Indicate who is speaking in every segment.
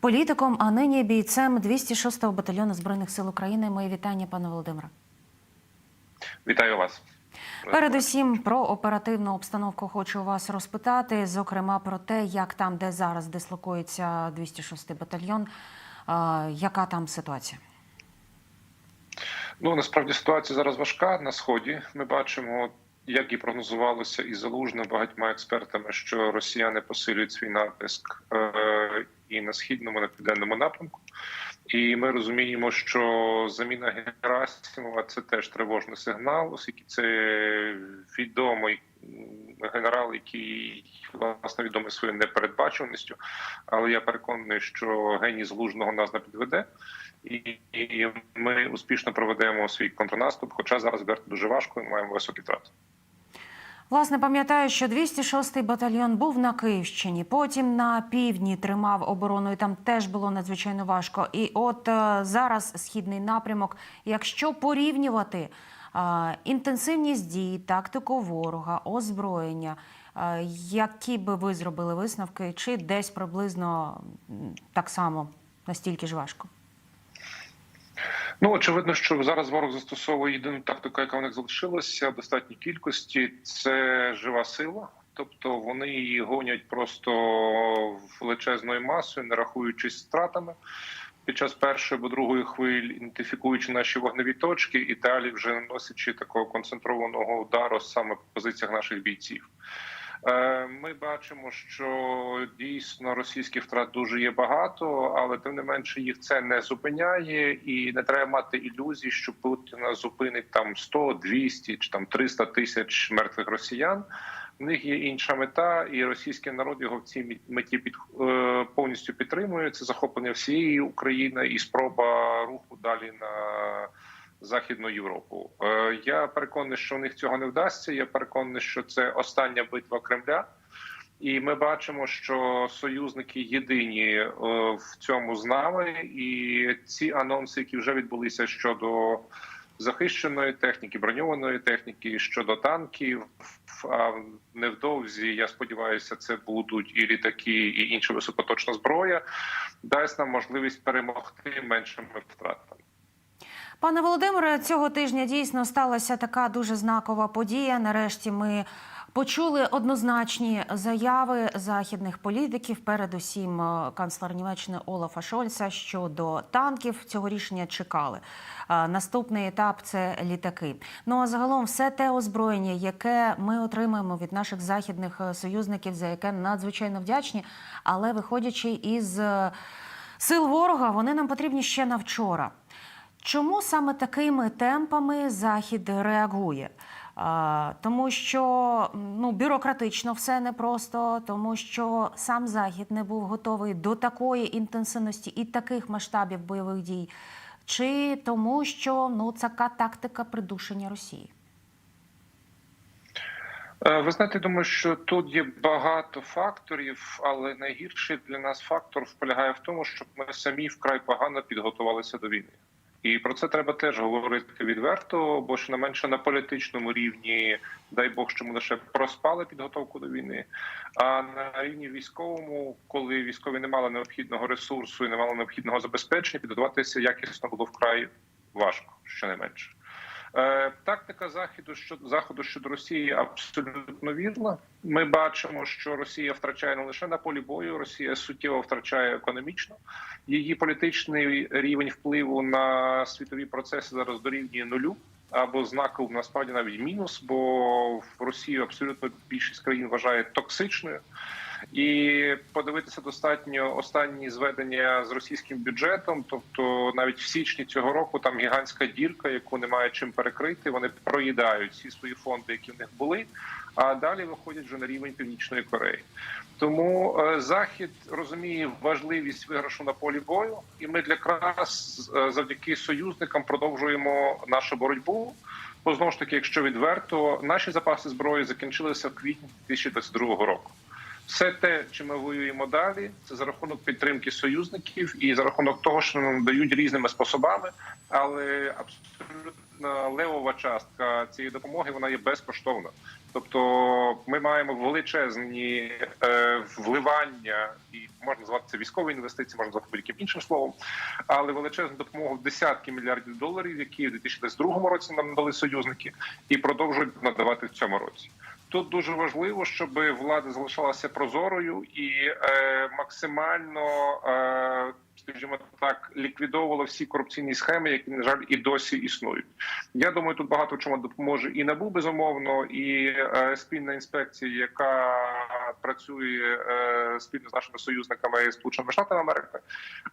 Speaker 1: політиком, а нині бійцем 206-го батальйону збройних сил України. Мої вітання, пане Володимире.
Speaker 2: Вітаю вас.
Speaker 1: Передусім про оперативну обстановку хочу вас розпитати. Зокрема, про те, як там, де зараз дислокується 206-й батальйон, яка там ситуація?
Speaker 2: Ну насправді ситуація зараз важка на сході. Ми бачимо, як і прогнозувалося, і залужно багатьма експертами, що росіяни посилюють свій натиск е, і на східному, на південному напрямку. І ми розуміємо, що заміна Герасимова це теж тривожний сигнал, оскільки це відомий генерал, який власне відомий своєю непередбачуваністю. Але я переконаний, що геній злужного нас не підведе, і, і ми успішно проведемо свій контрнаступ. Хоча зараз дуже важко, і маємо високі втрати.
Speaker 1: Власне, пам'ятаю, що 206-й батальйон був на Київщині, потім на півдні тримав оборону, і там теж було надзвичайно важко. І от е, зараз східний напрямок, якщо порівнювати е, інтенсивність дій, тактику ворога, озброєння, е, які би ви зробили висновки, чи десь приблизно так само настільки ж важко?
Speaker 2: Ну очевидно, що зараз ворог застосовує єдину тактику, яка в них залишилася в достатній кількості. Це жива сила. Тобто вони її гонять просто величезною масою, не рахуючись стратами. Під час першої або другої хвилі, ідентифікуючи наші вогневі точки, і далі вже наносячи такого концентрованого удару саме по позиціях наших бійців. Е, Ми бачимо, що дійсно російських втрат дуже є багато, але тим не менше їх це не зупиняє, і не треба мати ілюзій, що Путіна зупинить там 100, 200 чи там 300 тисяч мертвих росіян. В них є інша мета, і російський народ його в цій меті під е, повністю підтримує. Це захоплення всієї України і спроба руху далі на Західну Європу. Е, Я переконаний, що в них цього не вдасться. Я переконаний, що це остання битва Кремля. І ми бачимо, що союзники єдині е, в цьому з нами, і ці анонси, які вже відбулися щодо захищеної техніки, броньованої техніки, щодо танків, а невдовзі я сподіваюся, це будуть і літаки, і інша високоточна зброя, дасть нам можливість перемогти меншими втратами.
Speaker 1: Пане Володимире, цього тижня дійсно сталася така дуже знакова подія. Нарешті ми почули однозначні заяви західних політиків, передусім е, канцлер Німеччини Олафа Шольца щодо танків. Цього рішення чекали. Е, Наступний етап це літаки. Ну а загалом все те озброєння, яке ми отримаємо від наших західних е, союзників, за яке надзвичайно вдячні, але виходячи із сил ворога, вони нам потрібні ще на вчора. Чому саме такими темпами Захід реагує? Тому що ну, бюрократично все непросто, тому що сам Захід не був готовий до такої інтенсивності і таких масштабів бойових дій, чи тому, що ну, така тактика придушення Росії?
Speaker 2: Е, Ви знаєте, думаю, що тут є багато факторів, але найгірший для нас фактор полягає в тому, щоб ми самі вкрай погано підготувалися до війни. І про це треба теж говорити відверто, бо щонайменше на політичному рівні, дай Бог, що ми лише проспали підготовку до війни. А на рівні військовому, коли військові не мали необхідного ресурсу і не мали необхідного забезпечення, підготуватися якісно було вкрай важко, щонайменше. Е, Тактика заходу щодо заходу щодо Росії абсолютно вірна. Ми бачимо, що Росія втрачає не лише на полі бою, Росія суттєво втрачає економічно. Її політичний рівень впливу на світові процеси зараз дорівнює нулю. Або знаков насправді навіть мінус, бо в Росію абсолютно більшість країн вважає токсичною. І подивитися достатньо останні зведення з російським бюджетом. Тобто, навіть в січні цього року там гігантська дірка, яку немає чим перекрити. Вони проїдають всі свої фонди, які в них були. А далі виходять вже на рівень північної Кореї. Тому е, захід розуміє важливість виграшу на полі бою, і ми для якраз е, завдяки союзникам продовжуємо нашу боротьбу. Бо знову ж таки, якщо відверто, наші запаси зброї закінчилися в квітні 2022 року. Все те, чим ми воюємо далі, це за рахунок підтримки союзників і за рахунок того, що нам дають різними способами, але абсолютно левова частка цієї допомоги вона є безкоштовна. Тобто ми маємо величезні е, вливання, і можна назвати це військові інвестиції, можна назвати будь-яким іншим словом, але величезну допомогу в десятки мільярдів доларів, які в 2022 році нам надали союзники, і продовжують надавати в цьому році. Тут дуже важливо, щоб влада залишалася прозорою і е, максимально, е, скажімо так, ліквідовувала всі корупційні схеми, які на жаль і досі існують. Я думаю, тут багато чому допоможе і НАБУ, безумовно, і е, спільна інспекція, яка працює е, спільно з нашими союзниками і Сполученими Штатами Америки,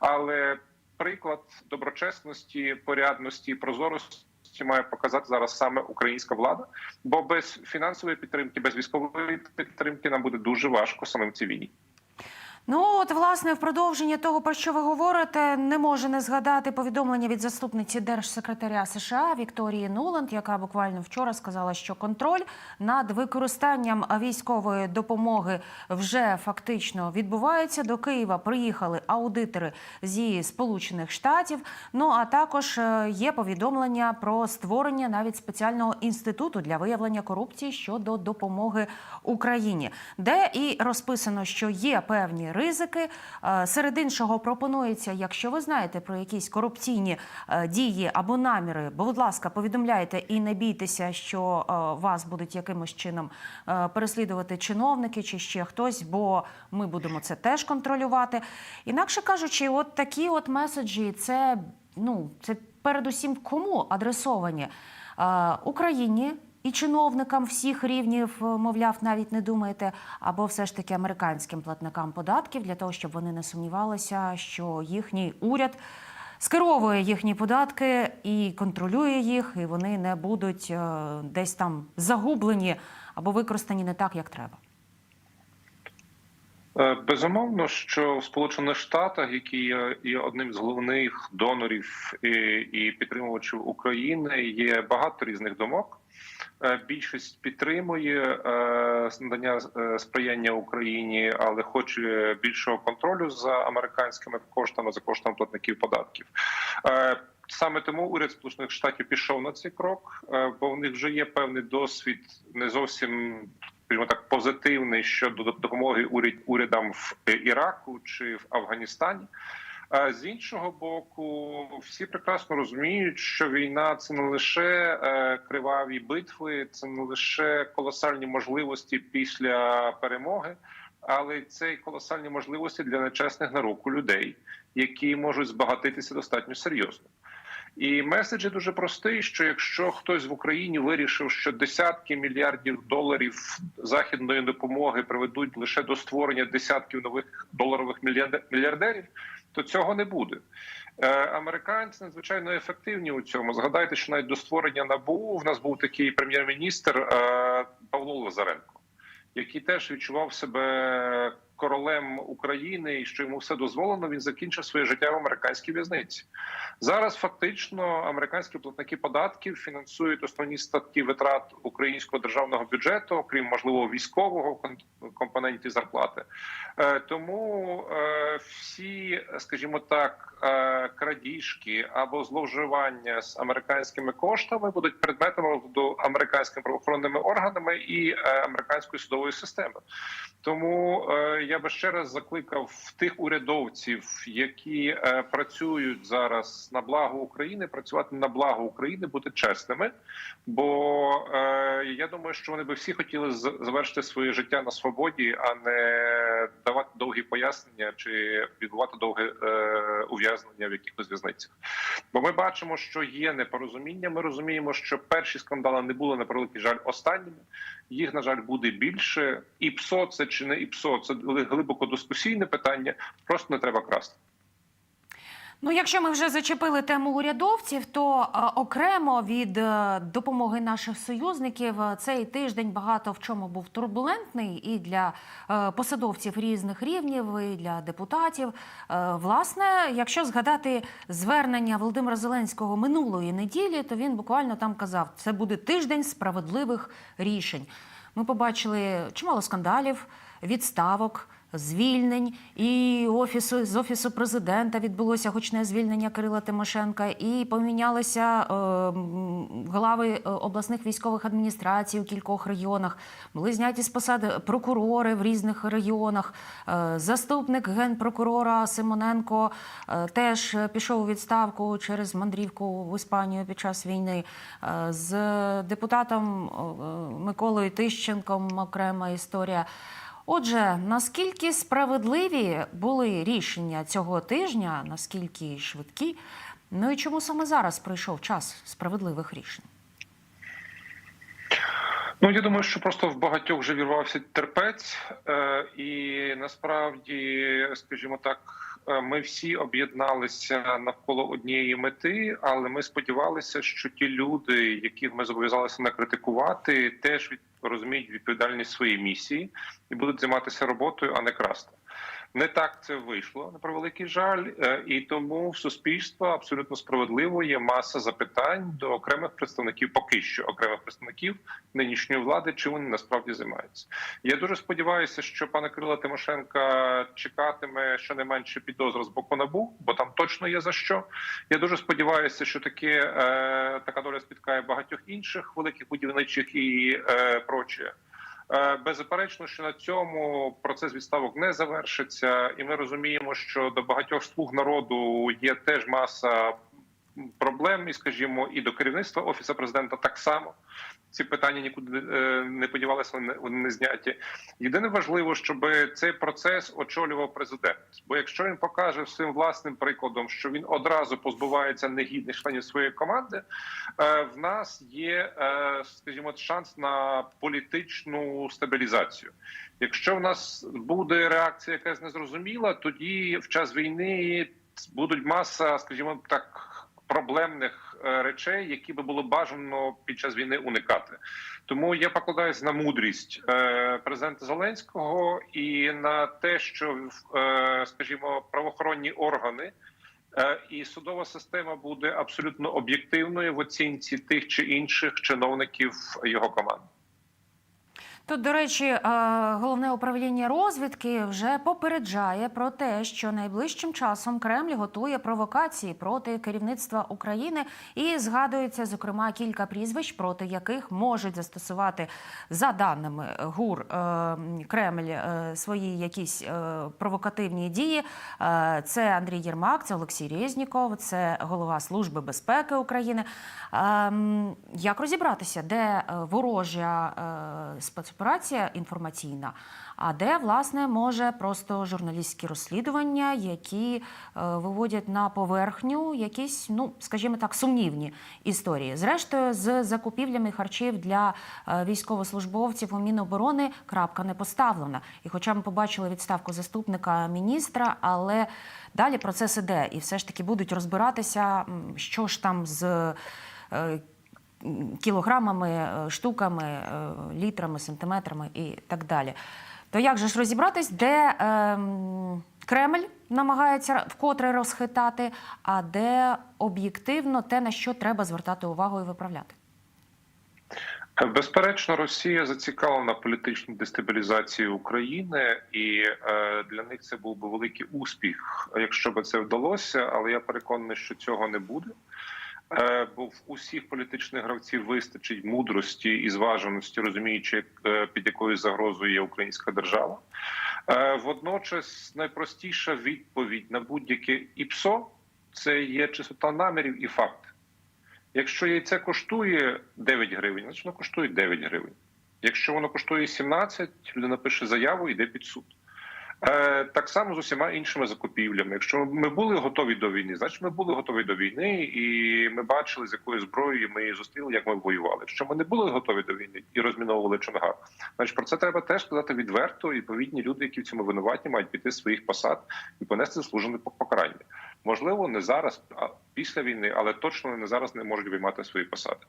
Speaker 2: але приклад доброчесності, порядності, прозорості. Має показати зараз саме українська влада, бо без фінансової підтримки, без військової підтримки нам буде дуже важко самим цій війні.
Speaker 1: Ну от власне в продовження того, про що ви говорите, не може не згадати повідомлення від заступниці держсекретаря США Вікторії Нуланд, яка буквально вчора сказала, що контроль над використанням військової допомоги вже фактично відбувається. До Києва приїхали аудитори зі Сполучених Штатів. Ну а також е, є повідомлення про створення навіть спеціального інституту для виявлення корупції щодо допомоги Україні, де і розписано, що є певні ризики. Е, Серед іншого пропонується, якщо ви знаєте про якісь корупційні е, дії або наміри, будь ласка, повідомляйте і не бійтеся, що е, вас будуть якимось чином переслідувати чиновники чи ще хтось, бо ми будемо це теж контролювати. Інакше кажучи, от такі от меседжі, це ну це передусім кому адресовані Україні і чиновникам всіх рівнів, е, мовляв, навіть не думаєте, або все ж таки американським платникам податків для того, щоб вони не сумнівалися, що їхній уряд скеровує їхні податки і контролює їх, і вони не будуть е, десь там загублені або використані не так, як треба.
Speaker 2: Е, Безумовно, що в Сполучених Штатах, які є одним з головних донорів і підтримувачів України, є багато різних думок. Е, Більшість підтримує е, надання е, сприяння Україні, але хоче більшого контролю за американськими коштами, за коштами платників податків. Саме тому уряд Сполучених Штатів пішов на цей крок, бо в них вже є певний досвід, не зовсім так, позитивний щодо допомоги уряд урядам в Іраку чи в Афганістані. З іншого боку, всі прекрасно розуміють, що війна це не лише е, криваві битви, це не лише колосальні можливості після перемоги, але це й колосальні можливості для нечесних на руку людей, які можуть збагатитися достатньо серйозно. І меседж дуже простий: що якщо хтось в Україні вирішив, що десятки мільярдів доларів західної допомоги приведуть лише до створення десятків нових доларових мільярдерів, то цього не буде. Е, Американці надзвичайно ефективні у цьому. Згадайте, що навіть до створення набу в нас був такий прем'єр-міністр е, Павло Лазаренко, який теж відчував себе королем України і що йому все дозволено. Він закінчив своє життя в американській в'язниці. Зараз фактично американські платники податків фінансують основні статті витрат українського державного бюджету, окрім можливо військового компонентів зарплати. Е, Тому е, всі, скажімо так, е, крадіжки або зловживання з американськими коштами будуть предметом розгляду американськими правоохоронними органами і американської судової системи. Тому я би ще раз закликав тих урядовців, які працюють зараз на благо України, працювати на благо України, бути чесними. Бо я думаю, що вони би всі хотіли завершити своє життя на свободі, а не давати довгі пояснення чи відбувати довге ув'язнення в якихось в'язницях. Бо ми бачимо, що є непорозуміння. Ми розуміємо, що перші скандали не були на превеликий жаль останніми. Їх на жаль буде більше. І ПСО це чи не ІПСО, це глибоко дискусійне питання. Просто не треба красти.
Speaker 1: Ну, якщо ми вже зачепили тему урядовців, то е, окремо від е, допомоги наших союзників е, цей тиждень багато в чому був турбулентний і для е, посадовців різних рівнів, і для депутатів. Е, власне, якщо згадати звернення Володимира Зеленського минулої неділі, то він буквально там казав, це буде тиждень справедливих рішень. Ми побачили чимало скандалів. відставок. Звільнень і офісу з офісу президента відбулося гучне звільнення Кирила Тимошенка, і помінялися е, глави е, обласних військових адміністрацій у кількох регіонах. Були зняті з посади прокурори в різних регіонах. Е, заступник генпрокурора Симоненко е, теж пішов у відставку через мандрівку в Іспанію під час війни. Е, з депутатом е, Миколою Тищенком окрема історія. Отже, наскільки справедливі були рішення цього тижня, наскільки швидкі? Ну і чому саме зараз прийшов час справедливих рішень?
Speaker 2: Ну я думаю, що просто в багатьох вже вірвався терпець, е, і насправді, скажімо так, е, ми всі об'єдналися навколо однієї мети, але ми сподівалися, що ті люди, яких ми зобов'язалися не критикувати, теж розуміють відповідальність своєї місії і будуть займатися роботою, а не красти. Не так це вийшло на превеликий жаль, Е, і тому в суспільства абсолютно справедливо є маса запитань до окремих представників, поки що окремих представників нинішньої влади, чим вони насправді займаються. Я дуже сподіваюся, що пана Кирила Тимошенка чекатиме щонайменше підозра з боку набу, бо там точно є за що. Я дуже сподіваюся, що таке така доля спіткає багатьох інших великих будівничих і е, прочее. Е, Беззаперечно, що на цьому процес відставок не завершиться, і ми розуміємо, що до багатьох слуг народу є теж маса проблем, і скажімо, і до керівництва офісу президента так само. Ці питання нікуди е, не подівалися, вони не- зняті. Єдине важливо, щоб цей процес очолював президент. Бо якщо він покаже своїм власним прикладом, що він одразу позбувається негідних членів своєї команди, е, в нас є, е, скажімо, шанс на політичну стабілізацію. Якщо в нас буде реакція якась незрозуміла, тоді в час війни будуть маса, скажімо так, проблемних е, речей, які би було бажано під час війни уникати. Тому я покладаюся на мудрість е, президента Зеленського і на те, що е, скажімо, правоохоронні органи. І судова система буде абсолютно об'єктивною в оцінці тих чи інших чиновників його команди.
Speaker 1: Тут, до речі, е, головне управління розвідки вже попереджає про те, що найближчим часом Кремль готує провокації проти керівництва України і згадується зокрема кілька прізвищ, проти яких можуть застосувати за даними ГУР е, Кремль е, свої якісь провокативні дії. Це Андрій Єрмак, це Олексій Резніков, це голова Служби безпеки України. Ем, Як розібратися, де ворожа е, спецоперація інформаційна, а де власне може просто журналістські розслідування, які е, виводять на поверхню якісь, ну скажімо так, сумнівні історії. Зрештою, з закупівлями харчів для е, військовослужбовців у Міноборони крапка не поставлена. І, хоча ми побачили відставку заступника міністра, але далі процес іде, і все ж таки будуть розбиратися, що ж там з. Е, кілограмами, е, штуками, е, літрами, сантиметрами і так далі. То як же ж розібратись, де ем, Кремль намагається вкотре розхитати, а де об'єктивно те, на що треба звертати увагу і виправляти?
Speaker 2: Безперечно, Росія зацікавлена політичній дестабілізації України, і е, для них це був би великий успіх, якщо б це вдалося. Але я переконаний, що цього не буде. Е, Бо в усіх політичних гравців вистачить мудрості і зваженості, розуміючи, е, під якою загрозою є українська держава. Е, Водночас найпростіша відповідь на будь-яке ІПСО це є чистота намірів і факт. Якщо яйце коштує 9 гривень, значить воно коштує 9 гривень. Якщо воно коштує 17, людина пише заяву, і йде під суд. Е, так само з усіма іншими закупівлями. Якщо ми були готові до війни, значить ми були готові до війни, і ми бачили, з якою зброєю ми її зустріли, як ми воювали. Якщо ми не були готові до війни і розміновували Чонгар, значить про це треба теж сказати відверто. І повідні люди, які в цьому винуваті, мають піти з своїх посад і понести заслужене покарання. Можливо, не зараз, а після війни, але точно не зараз не можуть виймати свої посади.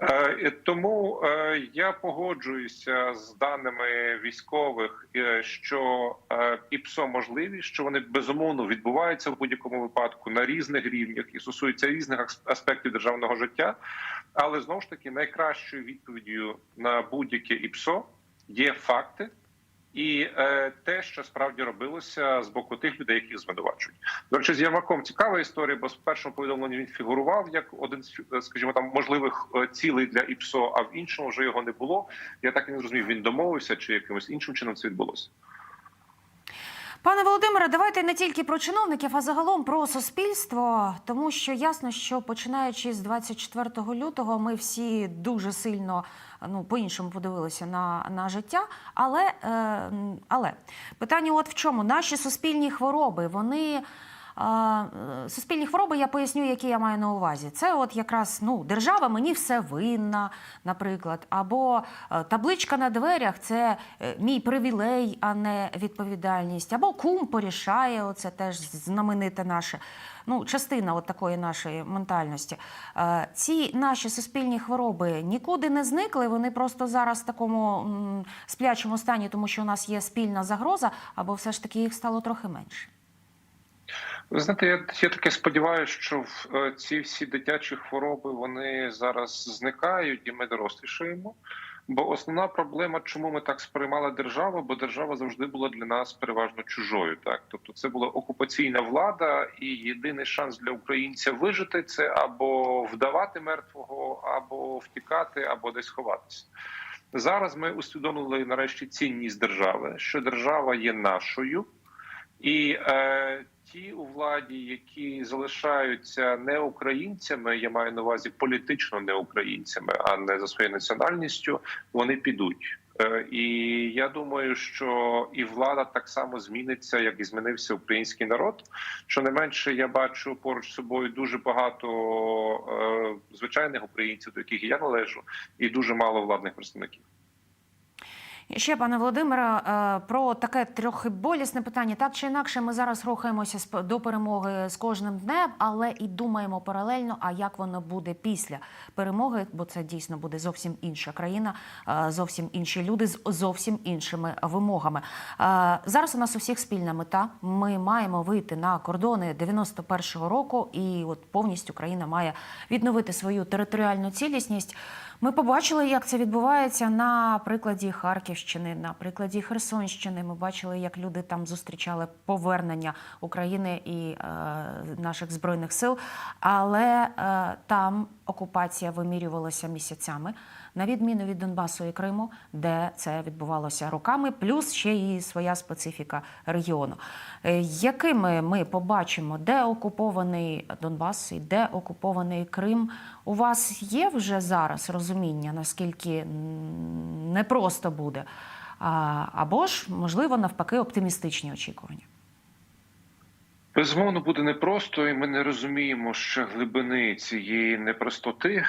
Speaker 2: Е, тому е, я погоджуюся з даними військових, е, що ІПСО можливі, що вони безумовно відбуваються в будь-якому випадку на різних рівнях і стосуються різних ас- аспектів державного життя. Але знову ж таки найкращою відповіддю на будь-яке ІПСО є факти і е, те, що справді робилося з боку тих людей, яких звинувачують. До речі, з Єрмаком цікава історія, бо з першому повідомленні він фігурував як один з е, скажімо там можливих е, цілей для ІПСО, а в іншому вже його не було. Я так і не зрозумів, він домовився чи якимось іншим чином це відбулося.
Speaker 1: Пане Володимире, давайте не тільки про чиновників, а загалом про суспільство, тому що ясно, що починаючи з 24 лютого, ми всі дуже сильно ну по-іншому подивилися на, на життя. Але, е, але питання, от в чому наші суспільні хвороби, вони. Е, Суспільні хвороби я поясню, які я маю на увазі. Це от якраз ну держава мені все винна, наприклад, або е, табличка на дверях це е, мій привілей, а не відповідальність, або кум порішає. Оце теж знамените наше. Ну, частина от такої нашої ментальності. Ці наші суспільні хвороби нікуди не зникли. Вони просто зараз в такому сплячому стані, тому що у нас є спільна загроза, або все ж таки їх стало трохи менше.
Speaker 2: Ви знаєте, я, я таке сподіваюся, що в, е, ці всі дитячі хвороби вони зараз зникають, і ми дорослішаємо. Бо основна проблема, чому ми так сприймали державу, бо держава завжди була для нас переважно чужою. Так, тобто, це була окупаційна влада, і єдиний шанс для українця вижити це або вдавати мертвого, або втікати, або десь ховатися. Зараз ми усвідомили нарешті цінність держави, що держава є нашою, і е, ті у владі, які залишаються не українцями, я маю на увазі політично не українцями, а не за своєю національністю, вони підуть. Е, І я думаю, що і влада так само зміниться, як і змінився український народ. Що не менше, я бачу поруч з собою дуже багато е, звичайних українців, до яких я належу, і дуже мало владних представників.
Speaker 1: Ще, пане Володимире, е, про таке трохи болісне питання. Так чи інакше, ми зараз рухаємося до перемоги з кожним днем, але і думаємо паралельно, а як воно буде після перемоги, бо це дійсно буде зовсім інша країна, е, зовсім інші люди з зовсім іншими вимогами. Е, Зараз у нас у всіх спільна мета. Ми маємо вийти на кордони 91-го року, і от повністю країна має відновити свою територіальну цілісність. Ми побачили, як це відбувається на прикладі Харківщини, на прикладі Херсонщини. Ми бачили, як люди там зустрічали повернення України і е, наших збройних сил. Але е, там окупація вимірювалася місяцями, на відміну від Донбасу і Криму, де це відбувалося роками, плюс ще і своя специфіка регіону. Е, Якими ми побачимо, де окупований Донбас і де окупований Крим? У вас є вже зараз розуміння, наскільки непросто буде? Або ж, можливо, навпаки, оптимістичні очікування?
Speaker 2: Безумовно, буде непросто, і ми не розуміємо ще глибини цієї непростоти.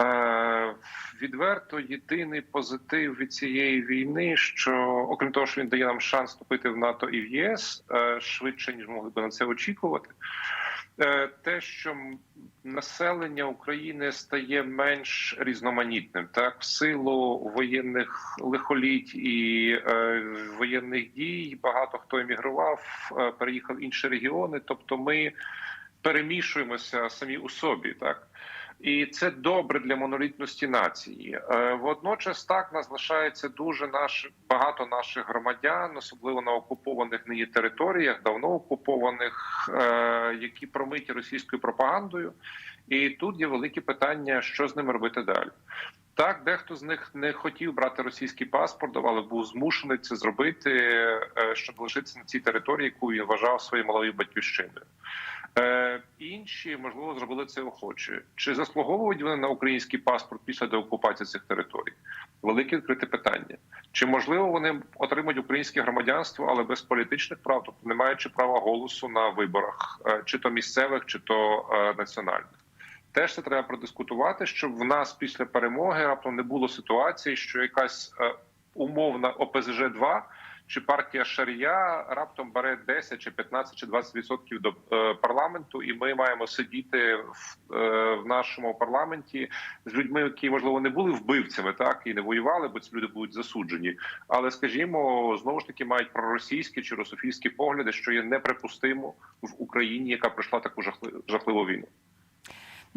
Speaker 2: Е, відверто, єдиний позитив від цієї війни, що окрім того, що він дає нам шанс вступити в НАТО і в ЄС е, швидше ніж могли би на це очікувати. Е, те, що населення України стає менш різноманітним, так в силу воєнних лихоліть і е, воєнних дій, багато хто емігрував, переїхав в інші регіони. Тобто, ми перемішуємося самі у собі, так. І це добре для монолітності нації. Е, Водночас так нас залишається дуже наш багато наших громадян, особливо на окупованих нині територіях, давно окупованих, е, які промиті російською пропагандою. І тут є великі питання, що з ними робити далі. Так, дехто з них не хотів брати російський паспорт, але був змушений це зробити, е, щоб лишитися на цій території, яку він вважав своєю малою батьківщиною. Е, інші можливо зробили це охоче. Чи заслуговують вони на український паспорт після деокупації цих територій? Велике відкрите питання. Чи можливо вони отримають українське громадянство, але без політичних прав, тобто не маючи права голосу на виборах, е, чи то місцевих, чи то е, національних? Теж це треба продискутувати, щоб в нас після перемоги раптом не було ситуації, що якась умовна ОПЗЖ 2 чи партія Шарія раптом бере 10 чи 15 чи 20% відсотків до е, парламенту, і ми маємо сидіти в, е, в нашому парламенті з людьми, які можливо не були вбивцями, так і не воювали, бо ці люди будуть засуджені. Але скажімо, знову ж таки мають проросійські чи русофільські погляди, що є неприпустимо в Україні, яка пройшла таку жахли- жахливу війну.